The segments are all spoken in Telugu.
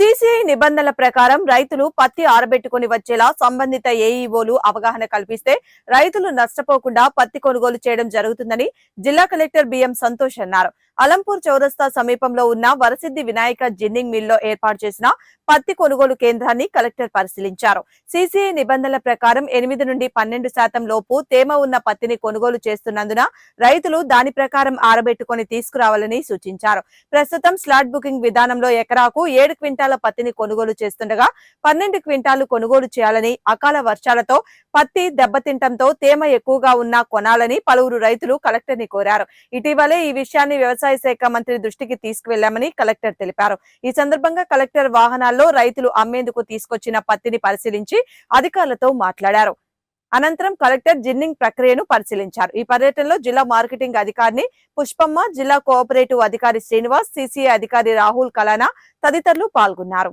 సిసిఐ నిబంధనల ప్రకారం రైతులు పత్తి ఆరబెట్టుకుని వచ్చేలా సంబంధిత ఏఈఓలు అవగాహన కల్పిస్తే రైతులు నష్టపోకుండా పత్తి కొనుగోలు చేయడం జరుగుతుందని జిల్లా కలెక్టర్ బిఎం సంతోష్ అన్నారు. అలంపూర్ చౌరస్తా సమీపంలో ఉన్న వరసిద్ధి వినాయక జిన్నింగ్ మిల్లో ఏర్పాటు చేసిన పత్తి కొనుగోలు కేంద్రాన్ని కలెక్టర్ పరిశీలించారు. సీసీఐ నిబంధనల ప్రకారం ఎనిమిది నుండి పన్నెండు శాతం లోపు తేమ ఉన్న పత్తిని కొనుగోలు చేస్తున్నందున రైతులు దాని ప్రకారం ఆరబెట్టుకొని తీసుకురావాలని సూచించారు. ప్రస్తుతం స్లాట్ బుకింగ్ విధానంలో ఎకరాకు ఏడు క్వింటాల పత్తిని కొనుగోలు చేస్తుండగా పన్నెండు క్వింటాలు కొనుగోలు చేయాలని అకాల వర్షాలతో పత్తి దెబ్బతింటంతో తేమ ఎక్కువగా ఉన్నా కొనాలని పలువురు రైతులు కలెక్టర్ని కోరారు ఇటీవలే ఈ విషయాన్ని వ్యవసాయ శాఖ మంత్రి దృష్టికి తీసుకువెళ్ళామని కలెక్టర్ తెలిపారు ఈ సందర్భంగా కలెక్టర్ వాహనాల్లో రైతులు అమ్మేందుకు తీసుకొచ్చిన పత్తిని పరిశీలించి అధికారులతో మాట్లాడారు అనంతరం కలెక్టర్ జిన్నింగ్ ప్రక్రియను పరిశీలించారు ఈ పర్యటనలో జిల్లా మార్కెటింగ్ అధికారిని పుష్పమ్మ జిల్లా కోఆపరేటివ్ అధికారి శ్రీనివాస్ సిసిఐ అధికారి రాహుల్ కలానా తదితరులు పాల్గొన్నారు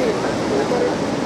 Gracias.